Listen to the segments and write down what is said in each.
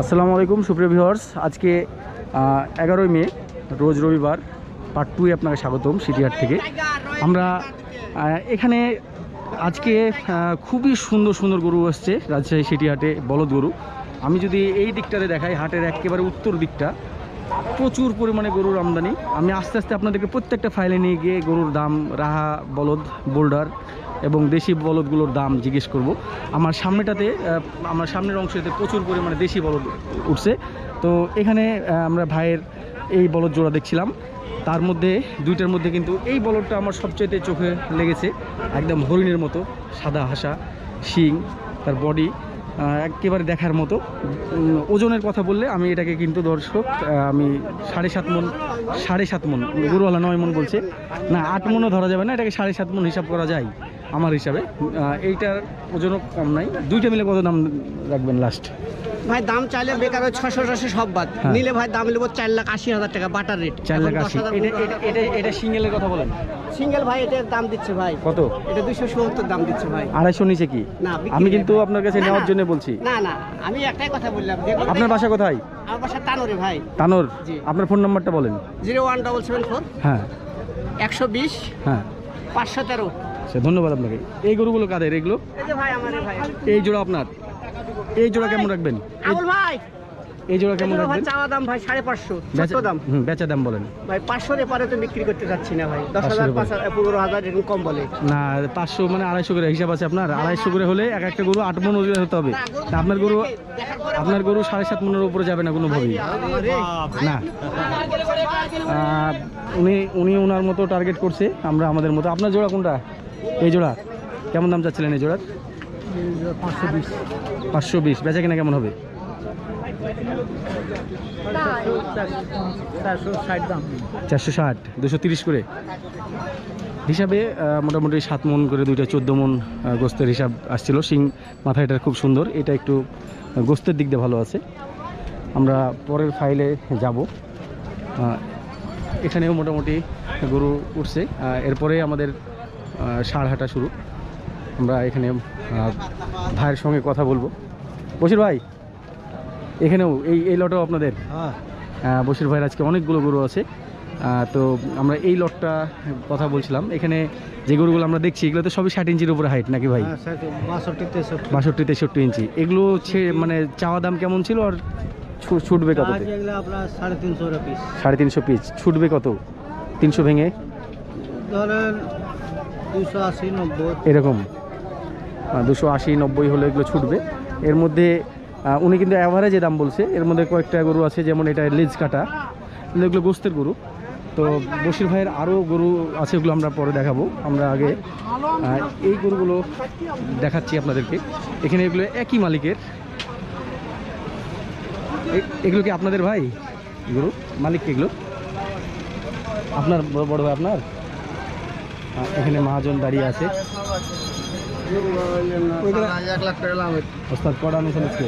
আসসালামু আলাইকুম, সুপ্রিয় ভিউয়ার্স। আজকে এগারোই মে, রোজ রবিবার পার্ট টুয়ে আপনাকে স্বাগতম সিটিহাট থেকে। আমরা এখানে আজকে খুবই সুন্দর সুন্দর গরু আসছে রাজশাহী সিটিহাটে বলদ গরু। আমি যদি এই দিকটাতে দেখাই, হাটের একেবারে উত্তর দিকটা, প্রচুর পরিমাণে গরুর আমদানি। আমি আস্তে আস্তে আপনাদেরকে প্রত্যেকটা ফাইলে নিয়ে গিয়ে গরুর দাম, রাহা, বলদ, বোল্ডার এবং দেশি বলদগুলোর দাম জিজ্ঞেস করব। আমার সামনেটাতে আমার সামনের অংশটাতে প্রচুর পরিমাণে দেশি বলদ উঠছে। তো এখানে আমরা ভাইয়ের এই বলদ জোড়া দেখছিলাম। তার মধ্যে, দুইটার মধ্যে কিন্তু এই বলদটা আমার সবচেয়ে চোখে লেগেছে। একদম হরিণের মতো, সাদা হাসা, শিং, তার বডি একেবারে দেখার মতো। ওজনের কথা বললে আমি এটাকে কিন্তু দর্শক আমি সাড়ে সাত মন, সাড়ে সাত মন, গরুওয়ালা নয় মন বলছে। না, আট মনও ধরা যাবে না, এটাকে সাড়ে সাত মন হিসাব করা যায়। আমার হিসাবে। এইটার ওজনও কম নাই। দুইটা মিলে কত দাম রাখবেন লাস্ট ভাই দাম চাইলে বেকার ওই ছশো ছশো সব বাদ। হ্যাঁ। নিলে ভাই দাম নেব চার লাখ আশি হাজার টাকা বাটার রেট চার লাখ আশি। এটা এটা এটা এটা সিঙ্গেলের কথা বলেন। সিঙ্গেল ভাই এটার দাম দিচ্ছে ভাই। কত? এটা দুইশো সত্তর দাম দিচ্ছে ভাই। আড়াইশো নিচে কি? না, আমি কিন্তু আপনার কাছে নেওয়ার জন্য বলছি। না না আমি একটাই কথা বললাম। আপনার বাসা কোথায়? আমার বাসা তানোরে ভাই। তানোর? আপনার ফোন নাম্বারটা বলেন। Zero one double seven four হ্যাঁ। একশো বিশ হ্যাঁ। পাঁচশো তেরো। আচ্ছা ধন্যবাদ আপনাকে। এই গরুগুলো কাদের? এগুলো? এই ভাই আমার ভাই। এই জোড়া আপনার? এই জোড়া কেমন রাখবেন? এই- ভাই। এই জোড়া কেমন রাখবেন? চাওয়া দাম ভাই সাড়ে পাঁচশো বেচা ছোট দাম। হুম বেচা দাম বলেন। ভাই পাঁচশোর এপারে তো বিক্রি করতে যাচ্ছি না ভাই। দশ হাজার পাঁচ হাজার পনেরো হাজার এরকম কম বলে। না পাঁচশো মানে আড়াইশো করে হিসাব আছে আপনার। আড়াইশো করে হলে এক একটা গরু আট মন ওজন হতে হবে। আপনার গরু আপনার গরু সাড়ে সাত মনের উপরে যাবে না কোনো কোনোভাবেই না। উনি উনি ওনার মতো টার্গেট করছে। আমরা আমাদের মতো। আপনার জোড়া কোনটা? এই জোড়া কেমন দাম চাচ্ছিলেন এই জোড়ার? পাঁচশো বিশ। পাঁচশো বিশ বেচা কিনা কেমন হবে? চারশো ষাট, দুশো তিরিশ করে। হিসাবে মোটামুটি সাত মন করে দুইটা চোদ্দ মন গোস্তের হিসাব আসছিল। শিং মাথা এটার খুব সুন্দর। এটা একটু গোস্তের দিক দিয়ে ভালো আছে। আমরা পরের ফাইলে যাব। এখানেও মোটামুটি গরু উঠছে। এরপরে আমাদের হাঁটা শুরু। আমরা এখানে ভাইয়ের সঙ্গে কথা বলব। বসির ভাই এখানেও এই এই লটাও আপনাদের? হ্যাঁ। আহ, ভাইয়ের আজকে অনেকগুলো গরু আছে। তো আমরা এই লটটা কথা বলছিলাম। এখানে যে গরুগুলো আমরা দেখছি এগুলো তো সবই ষাট ইঞ্চির উপরে হাইট নাকি ভাই? হ্যাঁ, বাষট্টি তেষট্টি। ইঞ্চি। এগুলো মানে চাওয়া দাম কেমন ছিল আর ছুটবে কত? এগুলো সাড়ে তিনশো পিস ছুটবে কত? তিনশো ভেঙে? ধরেন এরকম। দুশো আশি, নব্বই হলে এগুলো ছুটবে। এর মধ্যে উনি কিন্তু অ্যাভারেজে দাম বলছে। এর মধ্যে কয়েকটা গরু আছে, যেমন এটা লেজ কাটা। এগুলো গোস্তের গরু। তো বশির ভাইয়ের আরও গরু আছে, ওগুলো আমরা পরে দেখাবো। আমরা আগে এই গরুগুলো দেখাচ্ছি আপনাদেরকে। এখানে এগুলো একই মালিকের। এগুলো কি আপনাদের ভাই? গরু? মালিক এগুলো? আপনার বড় ভাই আপনার? এখানে মহাজন দাঁড়িয়ে আছে। ওস্তাদ কটা আজকে।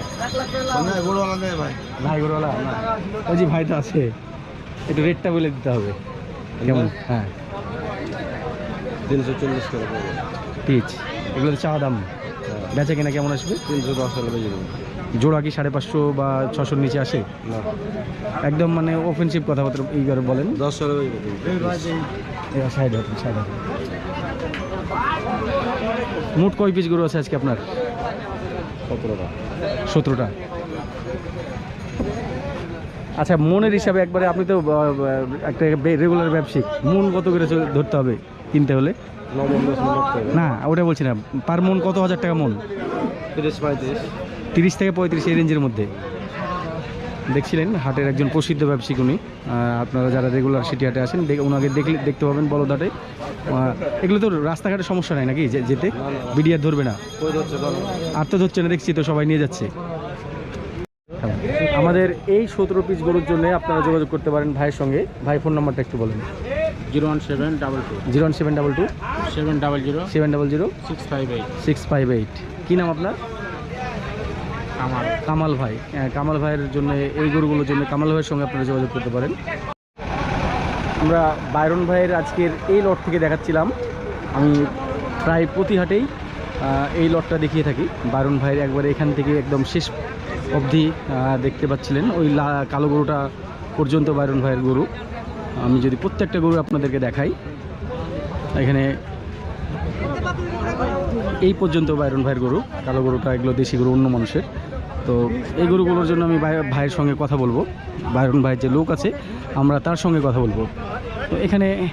ভাই গরুওয়ালা? ওই যে ভাই তো আছে। একটু রেটটা বলে দিতে হবে। কেমন? হ্যাঁ। তিনশো চল্লিশ করে পিচ। এগুলো চাওয়া দাম। বেচা কিনা কেমন আসবে? তিনশো দশ টাকা বেজে দেবো জোড়া কি সাড়ে পাঁচশো বা ছশোর নিচে আসে? একদম মানে অফেন্সিভ কথাবার্তা বলেন। দশ সাইড সাইড মোট কয় পিস গরু আছে আজকে আপনার? সতেরোটা। সতেরোটা। আচ্ছা মনের হিসাবে একবারে আপনি তো একটা রেগুলার ব্যবসায়িক মন কত করে ধরতে হবে কিনতে হলে? না ওটা বলছি না। পার মন কত হাজার টাকা মন? তিরিশ পঁয়ত্রিশ। তিরিশ থেকে পঁয়ত্রিশ এই রেঞ্জের মধ্যে। দেখছিলেন হাটের একজন প্রসিদ্ধ ব্যবসায়িক উনি। আপনারা যারা রেগুলার সিটি হাটে আসেন দেখ- ওনাকে দেখলে দেখতে পাবেন বলদাটে এগুলো তো রাস্তাঘাটে সমস্যা নাই নাকি? যে- যেতে? বিডিআর ধরবে না। আর তো ধরছে না দেখছি তো সবাই নিয়ে যাচ্ছে। আমাদের এই সতেরো পিস গরুর জন্য আপনারা যোগাযোগ করতে পারেন ভাইয়ের সঙ্গে। ভাই ফোন নাম্বারটা একটু বলেন। Zero one seven double two. Zero one seven double two. Seven double zero. Seven double zero. Six five eight. Six five eight. কী নাম আপনার? আমার কামাল ভাই কামাল ভাইয়ের জন্য এই গরুগুলোর জন্য কামাল ভাইয়ের সঙ্গে আপনারা যোগাযোগ করতে পারেন। আমরা বাইরন ভাইয়ের আজকের এই লট থেকে দেখাচ্ছিলাম। আমি প্রায় প্রতি হাটেই এই লটটা দেখিয়ে থাকি। বাইরন ভাইয়ের একবার এখান থেকে একদম শেষ অবধি দেখতে পাচ্ছিলেন। ওই কালো গরুটা পর্যন্ত বাইরন ভাইয়ের গরু। আমি যদি প্রত্যেকটা গরু আপনাদেরকে দেখাই, এখানে এই পর্যন্ত বাইরন ভাইয়ের গরু। কালো গরুটা এগুলো দেশি গরু, অন্য মানুষের। তো এই গরুগুলোর জন্য আমি ভাই- ভাইয়ের সঙ্গে কথা বলব। বাইরন ভাইয়ের যে লোক আছে, আমরা তার সঙ্গে কথা বলব। তো এখানে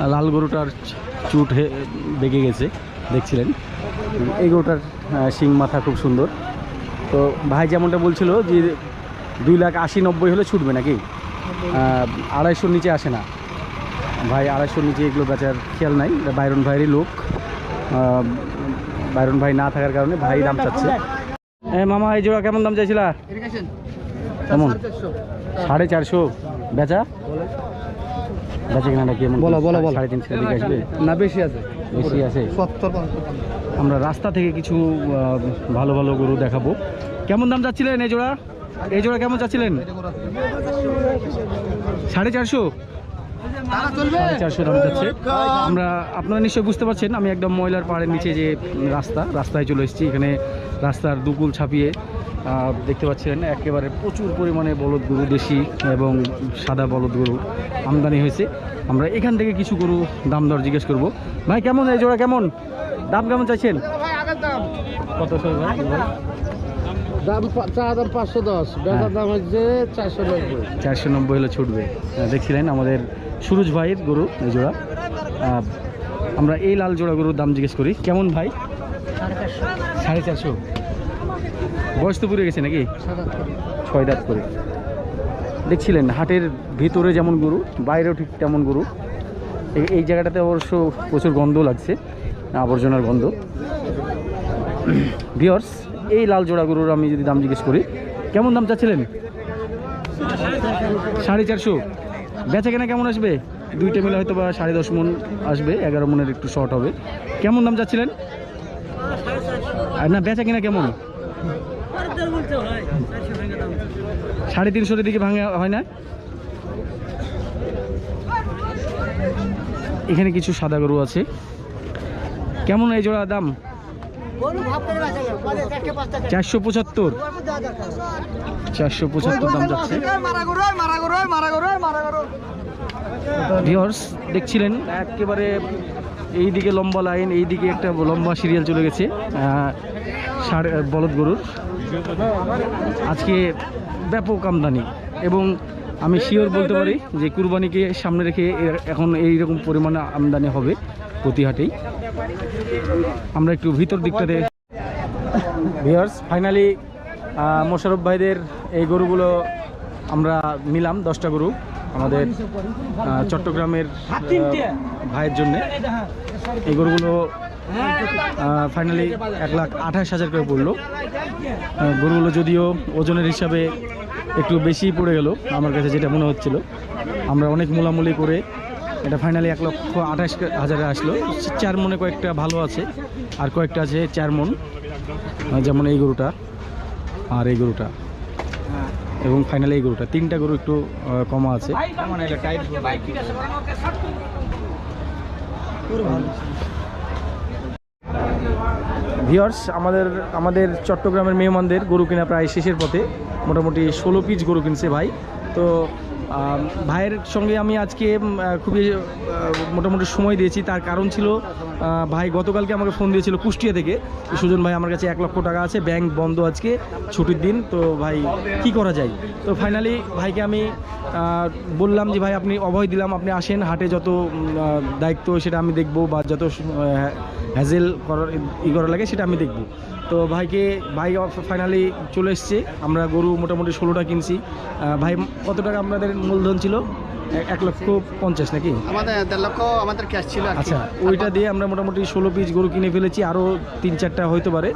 লাল গরুটার চুট বেগে গেছে, দেখছিলেন? এই গরুটার শিং মাথা খুব সুন্দর। তো ভাই যেমনটা বলছিল যে দুই লাখ আশি নব্বই হলে ছুটবে নাকি? আড়াইশোর নিচে আসে না। ভাই আড়াইশোর নিচে এগুলো বেচার খেয়াল নাই। বাইরন ভাইয়েরই লোক। বাইরন ভাই না থাকার কারণে ভাই দাম চাচ্ছে। এ মামা এই জোড়া কেমন দাম চাইছিলা? কেমন? সাড়ে চারশো। বেচা? বেচা কিনাটা কেমন বলো, বলো, বলো। সাড়ে তিনশো দিকে আসবে না বেশি আছে। বেশি আছে? আমরা রাস্তা থেকে কিছু ভালো ভালো গরু দেখাবো। কেমন দাম যাচ্ছিলেন এই জোড়া? এই জোড়া কেমন যাচ্ছিলেন সাড়ে চারশো? সাড়ে চারশো দাম যাচ্ছে। আমরা আপনারা নিশ্চয়ই বুঝতে পারছেন আমি একদম ময়লার পাহাড়ের নিচে যে রাস্তা রাস্তায় চলে এসেছি। এখানে রাস্তার দুকুল ছাপিয়ে দেখতে পাচ্ছেন একেবারে প্রচুর পরিমাণে বলদ গরু দেশি এবং সাদা বলদ গরু আমদানি হয়েছে। আমরা এখান থেকে কিছু গরু দাম দর জিজ্ঞেস করব। ভাই কেমন এই জোড়া কেমন? দাম কেমন চাইছেন? কত দাম। পা- চা দাম পাঁচশো দশ বেচার দাম হচ্ছে চারশো নব্বই। চারশো নব্বই হলে ছুটবে। দেখছিলেন আমাদের সুরজ ভাইয়ের গরু, এই জোড়া। আমরা এই লাল জোড়া গরুর দাম জিজ্ঞেস করি। কেমন ভাই? সাড়ে চারশো। বয়স তো পুড়ে গেছে নাকি? ছয় দাঁত করে। দেখছিলেন, হাটের ভিতরে যেমন গরু, বাইরেও ঠিক তেমন গরু। এই- এই জায়গাটাতে অবশ্য প্রচুর গন্ধ লাগছে, আবর্জনার গন্ধ। ভিওর্স এই লাল জোড়া গরুর আমি যদি দাম জিজ্ঞেস করি, কেমন দাম চাচ্ছিলেন? সাড়ে চারশো। বেচা কেনা কেমন আসবে? দুইটা মিলে হয়তো বা সাড়ে দশ মন আসবে, এগারো মনের একটু শর্ট হবে। কেমন দাম যাচ্ছিলেন আর না, বেচা কেনা কেমন? সাড়ে তিনশোর দিকে ভাঙে হয় না? এখানে কিছু সাদা গরু আছে। কেমন এই জোড়া দাম? চারশো পঁচাত্তর। চারশো পঁচাত্তর দাম যাচ্ছে। ভিওর্স দেখছিলেন? একেবারে এই দিকে লম্বা লাইন এই দিকে একটা লম্বা সিরিয়াল চলে গেছে আহ, বলদ গরুর। আজকে ব্যাপক আমদানি এবং আমি শিওর বলতে পারি যে কুরবানিকে সামনে রেখে এখন এই রকম পরিমাণে আমদানি হবে। প্রতি হাটেই আমরা একটু ভিতর দিকটাতে ভিওর্স ফাইনালি মোশারফ ভাইদের এই গরুগুলো আমরা নিলাম, দশটা গরু আমাদের চট্টগ্রামের ভাইয়ের জন্য। এই গরুগুলো ফাইনালি এক লাখ আঠাশ হাজার করে পড়ল। গরুগুলো যদিও ওজনের হিসাবে একটু বেশি পড়ে গেল, আমার কাছে যেটা মনে হচ্ছিল। আমরা অনেক মূলামূলি করে এটা ফাইনালি এক লক্ষ আঠাশ হাজারে আসলো। চার মনে কয়েকটা ভালো আছে, আর কয়েকটা আছে চার মন। যেমন এই গরুটা আর এই গরুটা। এবং ফাইনালি এই গরুটা। তিনটা গরু একটু কমা আছে। ভিওর্স আমাদের আমাদের চট্টগ্রামের মেহমানদের গরু কেনা প্রায় শেষের পথে। মোটামুটি ষোলো পিস গরু কিনছে ভাই। তো ভাইয়ের সঙ্গে আমি আজকে খুবই মোটামুটি সময় দিয়েছি। তার কারণ ছিল ভাই গতকালকে আমাকে ফোন দিয়েছিল কুষ্টিয়া থেকে। সুজন ভাই, আমার কাছে এক লক্ষ টাকা আছে, ব্যাংক বন্ধ আজকে, ছুটির দিন। তো ভাই, কি করা যায়? তো ফাইনালি ভাইকে আমি বললাম যে, ভাই, আপনি অভয় দিলাম, আপনি আসেন। হাটে যত দায়িত্ব, সেটা আমি দেখব বা যত হ্যাজেল করার, ই করা লাগে, সেটা আমি দেখব। তো ভাইকে ভাই ফাইনালি চলে এসছে। আমরা গরু মোটামুটি ষোলোটা কিনছি। ভাই কত টাকা আপনাদের মূলধন ছিল? এক লক্ষ পঞ্চাশ নাকি? আমাদের দেড় লক্ষ আমাদের ক্যাশ ছিল আচ্ছা ওইটা দিয়ে আমরা মোটামুটি ষোলো পিস গরু কিনে ফেলেছি। আরও তিন চারটা হইতে পারে।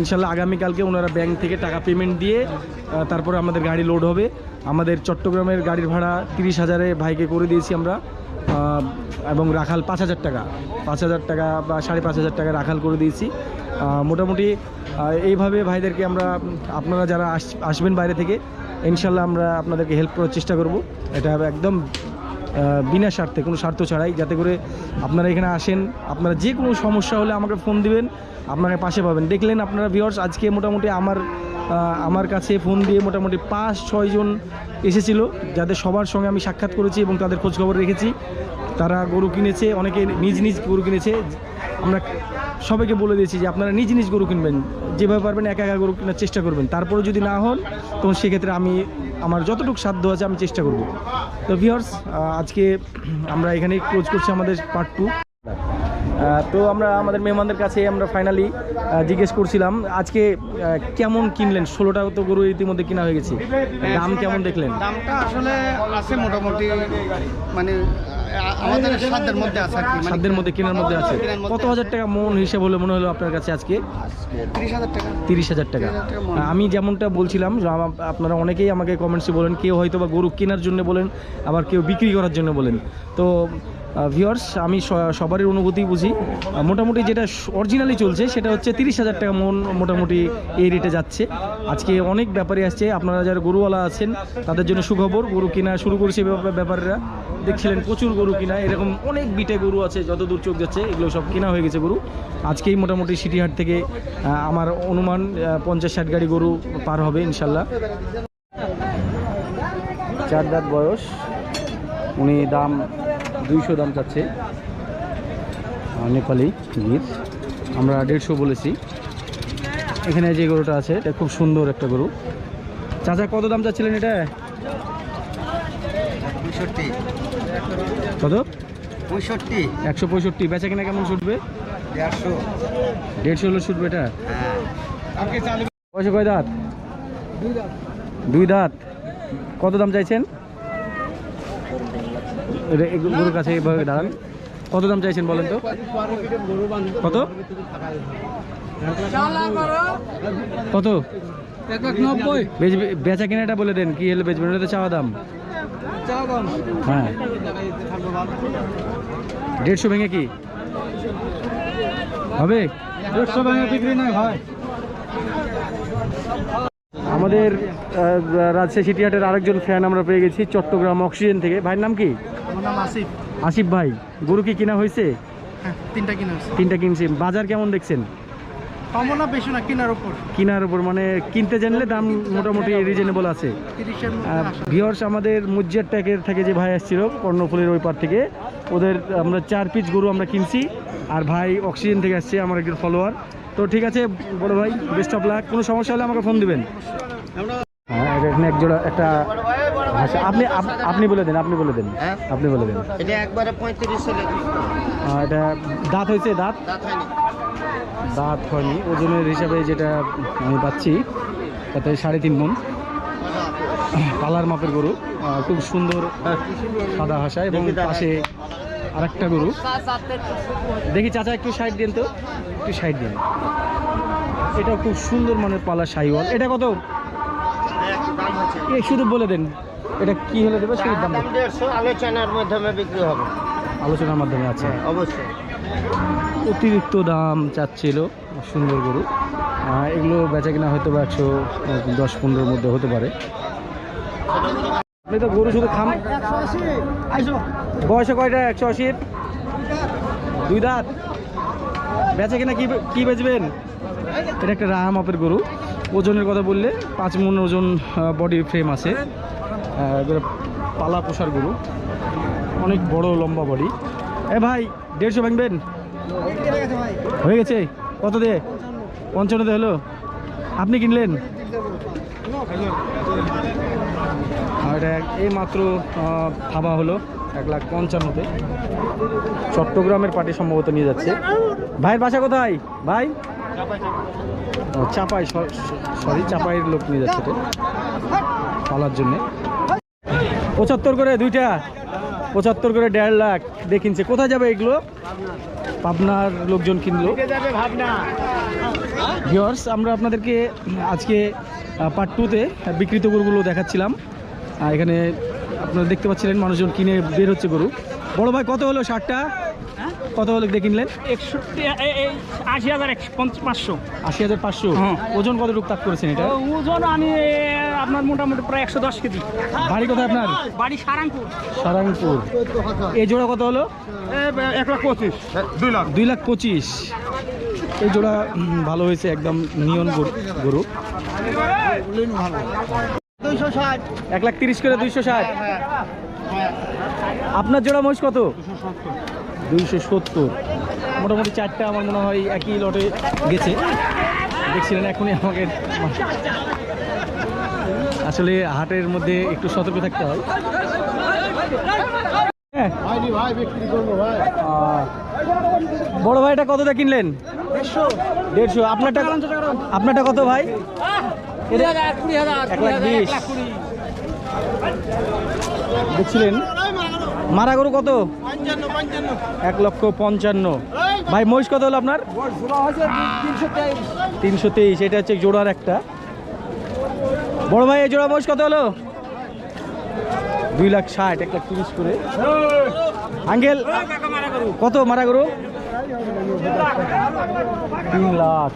ইনশাল্লাহ আগামীকালকে ওনারা ব্যাংক থেকে টাকা পেমেন্ট দিয়ে তারপরে আমাদের গাড়ি লোড হবে। আমাদের চট্টগ্রামের গাড়ির ভাড়া তিরিশ হাজারে ভাইকে করে দিয়েছি আমরা। এবং রাখাল পাঁচ হাজার টাকা। পাঁচ হাজার টাকা বা সাড়ে পাঁচ হাজার টাকা রাখাল করে দিয়েছি। মোটামুটি এইভাবে ভাইদেরকে আমরা, আপনারা যারা আস- আসবেন বাইরে থেকে, ইনশাল্লাহ আমরা আপনাদেরকে হেল্প করার চেষ্টা করব। এটা একদম বিনা স্বার্থে, কোনো স্বার্থ ছাড়াই, যাতে করে আপনারা এখানে আসেন, আপনারা যে কোনো সমস্যা হলে আমাকে ফোন দিবেন, আপনাকে পাশে পাবেন। দেখলেন আপনারা ভিউয়ার্স আজকে মোটামুটি আমার আমার কাছে ফোন দিয়ে মোটামুটি পাঁচ ছয়জন এসেছিল, যাদের সবার সঙ্গে আমি সাক্ষাৎ করেছি এবং তাদের খোঁজখবর রেখেছি। তারা গরু কিনেছে, অনেকে নিজ নিজ গরু কিনেছে আমরা সবাইকে বলে দিয়েছি যে আপনারা নিজ নিজ গরু কিনবেন। যেভাবে পারবেন একা একা গরু কেনার চেষ্টা করবেন। তারপরে যদি না হন, তখন সেক্ষেত্রে আমি, আমার যতটুকু সাধ্য আছে আমি চেষ্টা করব। তো ভিওর্স আজকে আমরা এখানে ক্লোজ করছি আমাদের পার্ট টু তো আমরা আমাদের মেহমানদের কাছে আমরা ফাইনালি জিজ্ঞেস করছিলাম, আজকে কেমন কিনলেন? ষোলোটা তো গরু ইতিমধ্যে কিনা হয়ে গেছে। দাম কেমন দেখলেন? দামটা আসলে আছে মোটামুটি মানে আমাদের সাধ্যের মধ্যে আছে আর কি মানে সাধ্যের মধ্যে কেনার মধ্যে আছে। কত হাজার টাকা মন হিসেবে হলে মনে হলো আপনার কাছে আজকে? তিরিশ হাজার টাকা। তিরিশ হাজার টাকা। 30,000 টাকা। আমি যেমনটা বলছিলাম আপনারা অনেকেই আমাকে কমেন্টসে বলেন কেউ হয়তো বা গরু কেনার জন্য বলেন আবার কেউ বিক্রি করার জন্য বলেন। তো ভিওর্স আমি সবারই অনুভূতি বুঝি। মোটামুটি যেটা অরিজিনালি চলছে, সেটা হচ্ছে তিরিশ হাজার টাকা মন মোটামুটি এই রেটে যাচ্ছে। আজকে অনেক ব্যাপারী আসছে। আপনারা যারা গরুওয়ালা আছেন, তাদের জন্য সুখবর। গরু কেনা শুরু করেছে ব্যাপার- ব্যাপারীরা। দেখছিলেন প্রচুর গরু কিনা। এরকম অনেক বিটে গরু আছে, যত দূর চোখ যাচ্ছে, এগুলো সব কেনা হয়ে গেছে গরু। আজকেই মোটামুটি সিটিহাট থেকে আমার অনুমান পঞ্চাশ ষাট গাড়ি গরু পার হবে, ইনশাল্লাহ। চার দাঁত বয়স। উনি দাম দুইশো দাম চাচ্ছে। নেপালি গির। আমরা দেড়শো বলেছি। এখানে যে গরুটা আছে এটা খুব সুন্দর একটা গরু। চাচা কত দাম চাচ্ছিলেন এটা? কত? পঁয়ষট্টি। একশো পঁয়ষট্টি। বেচা কিনা কেমন ছুটবে? দেড়শো। দেড়শো হলে ছুটবে এটা? হ্যাঁ। বয়সে কয় দাঁত। দুই দাঁত। কত দাম চাইছেন? গরুর কাছে এইভাবে দাঁড়ান। কত দাম চাইছেন বলেন তো? কত? কত? বেচা কিনাটা বলে দেন কি হলে বেচবেন? এটা তো চাওয়া দাম। হ্যাঁ। দেড়শো ভেঙে কি? হবে? দেড়শো টাকা বিক্রি নয় ভাই। আমাদের রাজশাহী সিটিহাটের আরেকজন ফ্যান আমরা পেয়ে গেছি চট্টগ্রাম অক্সিজেন থেকে। ভাইয়ের নাম কি? আমার নাম আসিফ। আসিফ ভাই গরু কি কিনা হয়েছে? হ্যাঁ তিনটা কিনা তিনটা কিনছি। বাজার কেমন দেখছেন? কমও না বেশি না কেনার উপর। কিনার উপর মানে কিনতে জানলে দাম মোটামুটি রিজনেবল আছে। ভিওর্স আমাদের মুজ্জার ট্যাকের থেকে যে ভাই আসছিল কর্ণফুলের ওই পার থেকে ওদের আমরা চার পিস গরু আমরা কিনছি আর ভাই অক্সিজেন থেকে আসছে আমার একজন ফলোয়ার তো ঠিক আছে বড় ভাই বেস্ট অফ লাক কোনো সমস্যা হলে আমাকে ফোন দিবেন। হ্যাঁ এখানে এক জোড়া একটা ভাষা আপনি আপ- আপনি বলে দেন আপনি বলে দেন। হ্যাঁ? আপনি বলে দেন। এটা একবারে পঁয়ত্রিশ এটা দাঁত হয়েছে দাঁত? দাঁত হয়নি। ওজনের হিসাবে যেটা আমি পাচ্ছি তাতে সাড়ে তিন মন কালার মাপের গরু। খুব সুন্দর সাদা হাসা এবং পাশে আরেকটা গরু। দেখি চাচা একটু সাইড দিন তো। একটু সাইড দিন এটা খুব সুন্দর মানের পালা সাইওয়াল। এটা কত? এ শুধু বলে দেন। এটা কি হলে দেবে? সেই দাম দেড়শো আলোচনার মাধ্যমে বিক্রি হবে। আলোচনার মাধ্যমে আছে অবশ্যই। অতিরিক্ত দাম চাচ্ছিল সুন্দর গরু। এগুলো বেচা কিনা হয়তো বা একশো দশ পনেরোর মধ্যে হতে পারে। আপনি তো গরু শুধু খাম বয়সে কয়টা? একশো আশির দুই দাঁত? বেচা কিনা কি কি বেচবেন? এটা একটা রাহা মাপের গরু। ওজনের কথা বললে পাঁচ মন ওজন বডি ফ্রেম আছে। পালা পোষার গরু। অনেক বড় লম্বা বডি। এ ভাই, দেড়শো ভাঙবেন? হয়ে গেছে? কত দিয়ে? পঞ্চান্নতে হলো? আপনি কিনলেন? এই মাত্র থাবা হলো এক লাখ পঞ্চান্নতে। চট্টগ্রামের পার্টি সম্ভবত নিয়ে যাচ্ছে। ভাইয়ের বাসা কোথায়? ভাই? চাপাই সরি চাপাইয়ের লোক নিয়ে যাচ্ছে পালার জন্যে। পঁচাত্তর করে দুইটা। পঁচাত্তর করে দেড় লাখ। দেখিনছে। কিনছে কোথায় যাবে এগুলো? পাবনার লোকজন কিনলো। ভিওর্স আমরা আপনাদেরকে আজকে পার্ট টুতে বিকৃত গরুগুলো দেখাচ্ছিলাম। এখানে আপনারা দেখতে পাচ্ছিলেন মানুষজন কিনে বের হচ্ছে গরু। বড় ভাই কত হলো ষাটটা? কত হলো দিয়ে কিনলেন? একষট্টি এ- আশি হাজার একশো পঞ্চাশ পাঁচশো। আশি হাজার পাঁচশো? হ্যাঁ। ওজন কতটুকু তাক করেছেন এটা? ওজন আমি আপনার মোটামুটি প্রায় একশো দশ কেজি। বাড়ি কোথায় আপনার? বাড়ি সারাংপুর। সারাংপুর। এই জোড়া কত হলো? এক লাখ পঁচিশ। দুই লাখ। দুই লাখ পঁচিশ। এই জোড়া ভালো হয়েছে একদম নিয়ন গরু- গরু। ষাট। এক লাখ তিরিশ করে দুইশো ষাট। আপনার জোড়া মহিষ কত? দুইশো সত্তর। মোটামুটি চারটা আমার মনে হয় একই লটে গেছে। দেখছিলেন এখনই আমাকে আসলে হাটের মধ্যে একটু সতর্ক থাকতে হয়। হ্যাঁ। বড় ভাইটা কতটা কিনলেন? দেড়শো। আপনারটা আপনারটা কত ভাই? দেখছিলেন? মারা গরু কত? এক লক্ষ পঞ্চান্ন। ভাই মহিষ কত হলো আপনার? তিনশো তেইশ। এটা হচ্ছে জোড়ার একটা। বড় ভাই এই জোড়া মহিষ কত হলো? দুই লাখ ষাট এক লাখ তিরিশ করে। আঙ্গেল কত মারা গরু? তিন লাখ।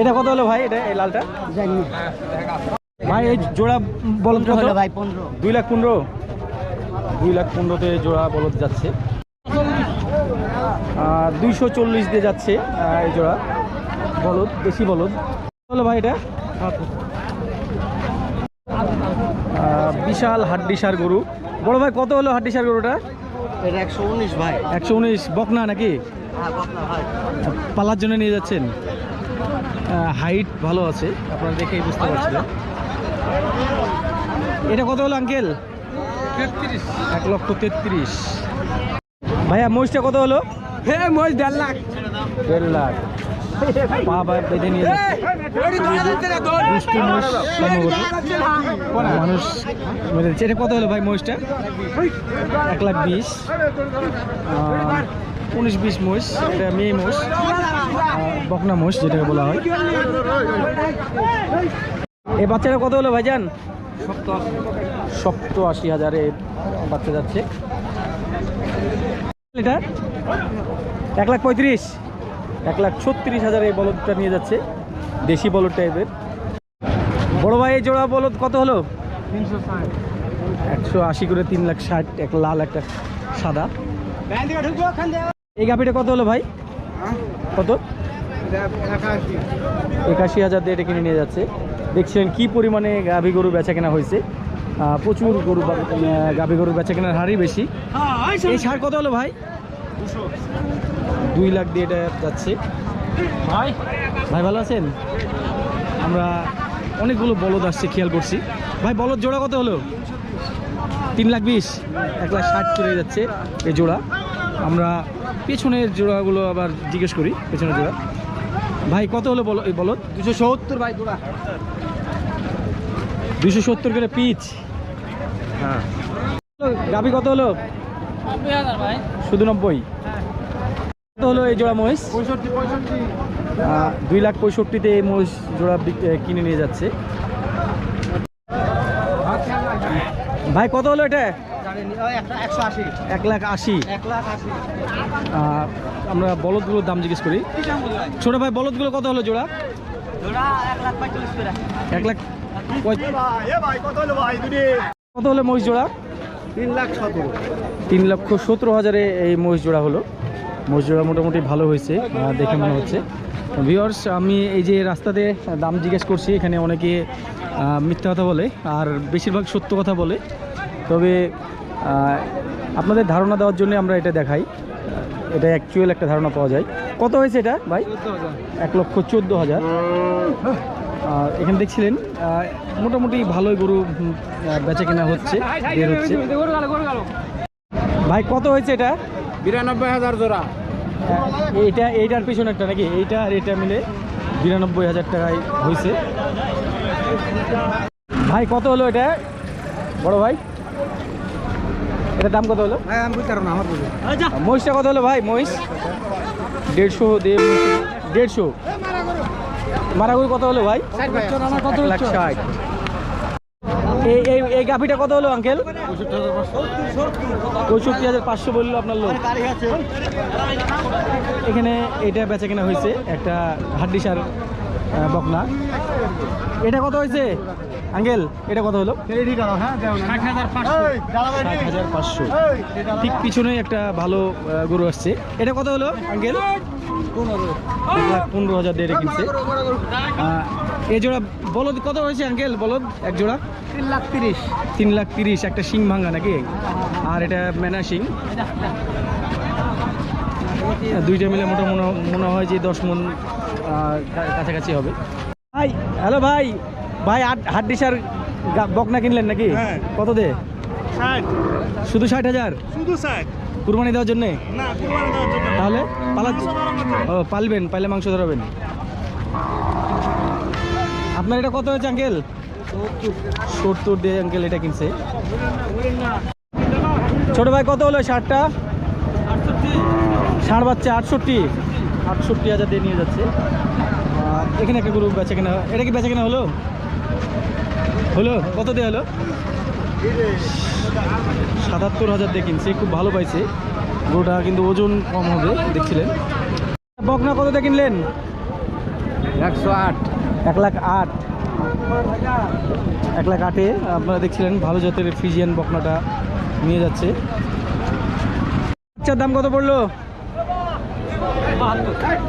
এটা কত হলো ভাই এটা এই লালটা? ভাই এই জোড়া বলদ কত? ভাই পনেরো। দুই লাখ পনেরো। দুই লাখ পনেরোতে জোড়া বলদ যাচ্ছে। দুইশো চল্লিশ দিয়ে যাচ্ছে এই জোড়া। বলদ দেশি বলদ। হলো ভাই এটা। বিশাল হাড্ডিসার গরু। বড় ভাই কত হলো হাড্ডিসার গরুটা? এটা একশো উনিশ ভাই। একশো উনিশ বকনা নাকি? হ্যাঁ বকনা পালার জন্য নিয়ে যাচ্ছেন? হাইট ভালো আছে আপনারা দেখেই বুঝতে পারছিলেন এটা কত হলো আঙ্কেল এক লক্ষ তেত্রিশ। ভাইয়া মহিষটা কত হলো? হ্যাঁ মহিষ দেড় লাখ। দেড় লাখ। পা বেঁধে নিয়ে দুষ্টু মহিষ সম্ভবত মানুষ মেরে দিচ্ছে। এটা কত হলো ভাই মহিষটা? এক লাখ বিশ। উনিশ বিশ মহিষ। এটা মেয়ে মহিষ। বকনা মহিষ যেটাকে বলা হয়। এই বাচ্চাটা কত হলো ভাইজান? সপ্ত আশি হাজারে বাচ্চা যাচ্ছে। এটা এক লাখ পঁয়ত্রিশ এক লাখ ছত্রিশ হাজার এই বলদটা নিয়ে যাচ্ছে দেশি বলদ টাইপের বড় ভাই জোড়া বলদ কত হলো? একশো আশি করে তিন লাখ ষাট এক লাল একটা সাদা। এই গাভিটা কত হলো ভাই? কত? একাশি হাজার দিয়ে এটা কিনে নিয়ে যাচ্ছে। দেখছিলেন কি পরিমাণে গাভী গরু বেচা কেনা হয়েছে প্রচুর গরু গাভী গরু বেচা কেনার হারই বেশি। এই সার কত হলো ভাই? দুই লাখ দিয়ে এটা যাচ্ছে। ভাই? ভাই ভালো আছেন? আমরা অনেকগুলো বলদ আসছে খেয়াল করছি। ভাই বলদ জোড়া কত হলো? তিন লাখ বিশ। এক লাখ ষাট চলে যাচ্ছে এই জোড়া। আমরা পেছনের জোড়াগুলো আবার জিজ্ঞেস করি পেছনের জোড়া। ভাই কত হলো বলো বলো? দুশো সত্তর ভাই দুরা। দুশো সত্তর করে পিচ। হ্যাঁ। গাবি কত হলো? শুধু নব্বই? কত হলো এই জোড়া মহিষ? দুই লাখ পঁয়ষট্টিতে এই মহিষ জোড়া কিনে নিয়ে যাচ্ছে। ভাই কত হলো এটা? এক লাখ আশি। আমরা বলদগুলোর দাম জিজ্ঞেস করি। ছোট ভাই বলদগুলো কত হলো জোড়া? এক লাখ কত হলো মহিষ জোড়া? তিন লাখ সতেরো। তিন লক্ষ সতেরো হাজারে এই মহিষ জোড়া হলো। মহিষ জোড়া মোটামুটি ভালো হয়েছে দেখে মনে হচ্ছে। ভিওর্স আমি এই যে রাস্তাতে দাম জিজ্ঞেস করছি এখানে অনেকে মিথ্যা কথা বলে আর বেশিরভাগ সত্য কথা বলে। তবে আপনাদের ধারণা দেওয়ার জন্য আমরা এটা দেখাই। এটা অ্যাকচুয়াল একটা ধারণা পাওয়া যায়। কত হয়েছে এটা ভাই? এক লক্ষ চোদ্দ হাজার। আর এখানে দেখছিলেন মোটামুটি ভালোই গরু বেচা কেনা হচ্ছে বের হচ্ছে। ভাই কত হয়েছে এটা? বিরানব্বই হাজার জোড়া। এইটা এইটার পিছনে একটা নাকি? এইটা আর এটা মিলে বিরানব্বই হাজার টাকায় হয়েছে। ভাই কত হলো এটা? বড় ভাই? এটার দাম কত হলো? ভাই আমি বুঝতে পারব না আমার বুঝে। মহিষটা কত হলো ভাই? মহিষ? দেড়শো দিয়ে দেড়শো। মারাগুড়ি কত হলো ভাই? লাখ ষাট। এই এই এই গাভিটা কত হলো আঙ্কেল পঁয়ষট্টি হাজার পাঁচশো বলল আপনার লোক। এখানে এটা বেচা কেনা হয়েছে একটা হাড্ডিসার বকনা। এটা কত হয়েছে? আঙ্কেল এটা কত হলো? ষাট হাজার পাঁচশো। ঠিক পিছনে একটা ভালো গরু আসছে। এটা কত হলো আঙ্কেল? পনেরো। হাজার দিয়ে এটা কিনছে। এই জোড়া বলদ কত হয়েছে আঙ্কেল? বলদ এক জোড়া? তিন লাখ তিরিশ। তিন লাখ তিরিশ একটা শিং ভাঙ্গা নাকি? আর এটা মেনা শিং। দুইটা মিলে মোটা মনে মনে হয় যে দশ মন কাছাকাছি হবে। ভাই হ্যালো ভাই। ভাই আট হাট ডিসার বকনা কিনলেন নাকি? কত দে? শুধু ষাট হাজার? শুধু ষাট। কুরবানি দেওয়ার জন্যে? না কুরবানি দেওয়ার জন্য তাহলে পালা ও পালবেন পাইলে মাংস ধরাবেন। আপনার এটা কত হয়েছে আঙ্কেল? সত্তর দিয়ে আঙ্কেল এটা কিনছে। ছোট ভাই কত হলো ষাটটা? ষাট বাচ্চা আটষট্টি। আটষট্টি হাজার দিয়ে নিয়ে যাচ্ছে। এখানে একটা গরু বেচা কেনা এটা কি বেচা কেনা হলো? হলো? কত দিয়ে হলো? সাতাত্তর হাজার দিয়ে কিনছে খুব ভালো পাইছে। গরুটা কিন্তু ওজন কম হবে দেখছিলেন। বকনা কত দিয়ে কিনলেন? একশো আট। এক লাখ আট। এক লাখ আটে আপনারা দেখছিলেন ভালো জাতের ফিজিয়ান বকনাটা নিয়ে যাচ্ছে। বাচ্চার দাম কত পড়ল?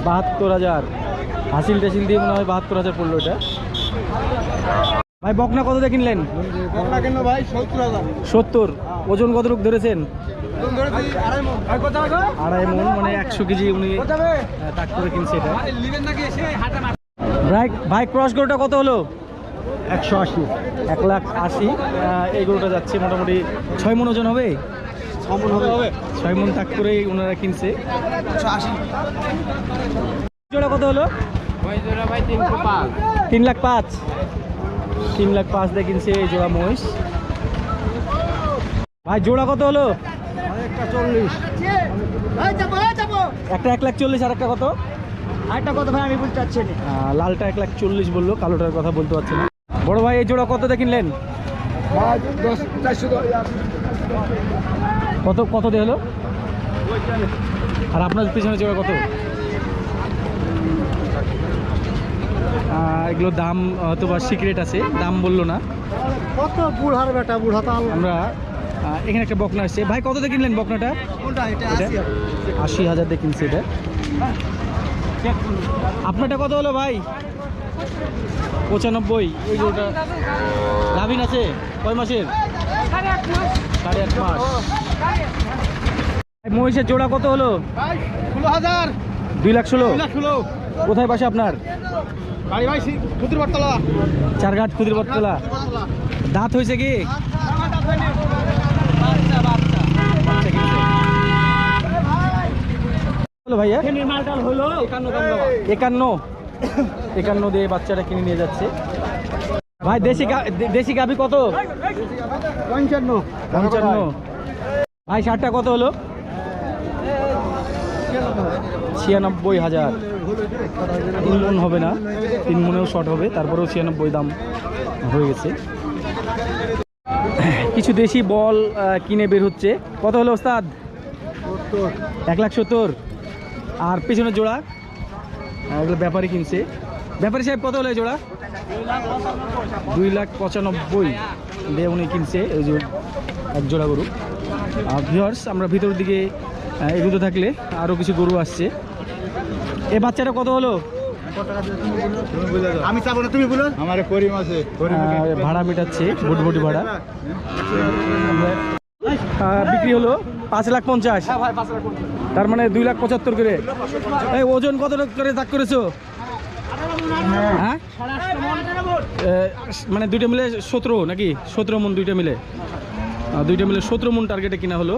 বাহাত্তর হাজার। হাসিল টাসিল দিয়ে মনে হয় বাহাত্তর হাজার পড়ল এটা। ভাই বকনা কত দিয়ে কিনলেন? বকনা কেন ভাই সত্তর হাজার। সত্তর? ওজন কত রূপ ধরেছেন ধরেছি আড়াই মন। আড়াই মন মানে একশো কেজি উনি তাক করে কিনছে এটা। ভাই ভাই ক্রস গরুটা কত হলো? একশো আশি। এক লাখ আশি। এই গরুটা যাচ্ছে মোটামুটি ছয় মন ওজন হবে? ছয় মন তাক করেই ওনারা কিনছে। জোড়া কত হলো? ভাই তিনশো পাঁচ। তিন লাখ পাঁচ। তিন লাখ পাঁচ দিয়ে কিনছে এই জোড়া মহিষ। ভাই জোড়া কত হলো? একটা চল্লিশ একটা এক লাখ চল্লিশ আর একটা কত? আরেকটা কথা ভাই আমি বলতে চাচ্ছি লালটা এক লাখ চল্লিশ বলল কালোটার কথা বলতে পারছি না। বড় ভাই এই জোড়া কত দিয়ে কিনলেন কত কত দিয়ে হলো? আর আপনার পিছনে জোড়া কত? আহ, এগুলোর দাম হয়তো বা সিক্রেট আছে দাম বলল না। কত বুড়ার বেটা বুড়া তাল আমরা এখানে একটা বকনা আসছে। ভাই কত দিয়ে কিনলেন বকনাটা? আশি হাজার। দিয়ে কিনছে এটা। আপনারটা কত হলো ভাই? পঁচানব্বই। ওই যে ওটা গাভিন আছে কয় মাসের? সাড়ে আট মাস। মহিষের জোড়া কত হলো? ষোলো হাজার। দুই লাখ ষোলো। দুই লাখ ষোলো। কোথায় পাশে আপনার? চারঘাট খুদির বটতলা দাঁত হয়েছে কি? ভাইয়া? একান্ন। একান্ন দিয়ে বাচ্চাটা কিনে নিয়ে যাচ্ছে। ভাই দেশি গা- দে- দেশি গাভি কত? পঞ্চান্ন। পঞ্চান্ন। ভাই ষাটটা কত হলো? ছিয়ানব্বই হাজার। তিন মন হবে না, তিন মনেও শর্ট হবে, তারপরেও ছিয়ানব্বই দাম হয়ে গেছে। কিছু দেশি বল কিনে বের হচ্ছে। কত হলো ওস্তাদ? এক লাখ সত্তর। আর পেছনে জোড়া এগুলো ব্যাপারী কিনছে। ব্যাপারী সাহেব, কত হলো জোড়া? দুই লাখ পঁচানব্বই। দিয়ে উনি কিনছে ওই যে এক জোড়া গরু। আর ভিওর্স আমরা ভিতরের দিকে এগোতে থাকলে আরও কিছু গরু আসছে। এ বাচ্চাটা কত হলো? আমি চাবো না তুমি বলো। আমার করিম আছে ভাড়া মেটাচ্ছে বুটবুটি ভাড়া। বিক্রি হলো পাঁচ লাখ পঞ্চাশ। তার মানে দুই লাখ পঁচাত্তর করে। এই ওজন কত করে তাক করেছ? হ্যাঁ? মানে দুইটা মিলে সতেরো নাকি? সতেরো মন দুইটা মিলে। দুইটা মিলে সতেরো মন টার্গেটে কিনা হলো।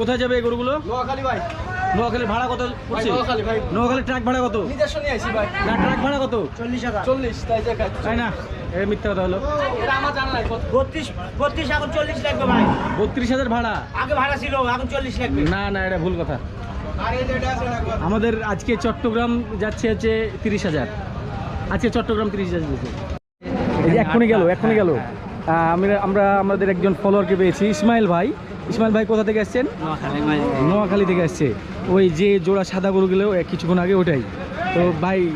কোথায় যাবে এই গরুগুলো? নোয়াখালী ভাই। নোয়াখালী ভাড়া কত পড়ছে? নোয়াখালী ভাই। নোয়াখালী ট্রাক ভাড়া কত? না ট্রাক ভাড়া কত? চল্লিশ হাজার। চল্লিশ তাই যে তাই না? এ মিথ্যা কথা হলো। এটা আমার জানা নাই কত? বত্রিশ হাজার ভাড়া? আগে ভাড়া ছিল এখন চল্লিশ লাগবে। না না এটা ভুল কথা। আমাদের আজকে চট্টগ্রাম যাচ্ছে হচ্ছে তিরিশ হাজার। আজকে চট্টগ্রাম তিরিশ হাজার এই যে এক্ষুনি গেল এক্ষুনি গেল। আমরা আমরা আমাদের একজন ফলোয়ারকে পেয়েছি ইসমাইল ভাই। ইসমাইল ভাই কোথা থেকে আসছেন? নোয়াখালী থেকে আসছে। ওই যে জোড়া সাদা গরু গেলেও কিছুক্ষণ আগে ওটাই তো ভাই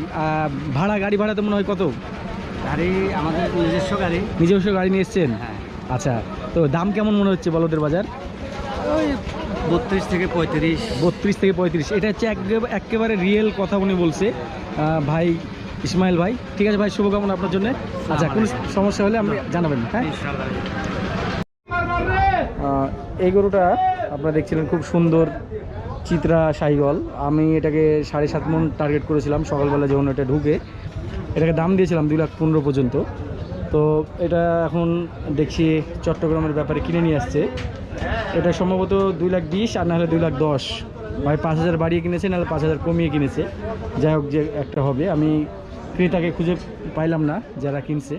ভাড়া গাড়ি ভাড়া তো মনে হয় কত? গাড়ি আমাদের নিজস্ব গাড়ি। নিজস্ব গাড়ি নিয়ে এসছেন? আচ্ছা তো দাম কেমন মনে হচ্ছে বলদের বাজার? ওই বত্রিশ থেকে পঁয়ত্রিশ। বত্রিশ থেকে পঁয়ত্রিশ। এটা হচ্ছে একেবারে- রিয়েল কথা উনি বলছে। ভাই ইসমাইল ভাই। ঠিক আছে ভাই শুভকামনা আপনার জন্য। আচ্ছা কোনো সমস্যা হলে আপনি জানাবেন হ্যাঁ? এই গরুটা আপনারা দেখছিলেন খুব সুন্দর চিত্রা সাইগল। আমি এটাকে সাড়ে সাত মন টার্গেট করেছিলাম, সকালবেলা যখন এটা ঢুকে। এটাকে দাম দিয়েছিলাম দুই লাখ পনেরো পর্যন্ত। তো এটা এখন দেখছি চট্টগ্রামের ব্যাপারে কিনে নিয়ে আসছে। এটা সম্ভবত দুই লাখ বিশ আর নাহলে দুই লাখ দশ। ভাই পাঁচ হাজার বাড়িয়ে কিনেছে, নাহলে পাঁচ হাজার কমিয়ে কিনেছে। যাই হোক, যে একটা হবে। আমি ক্রেতাকে খুঁজে পাইলাম না যারা কিনছে।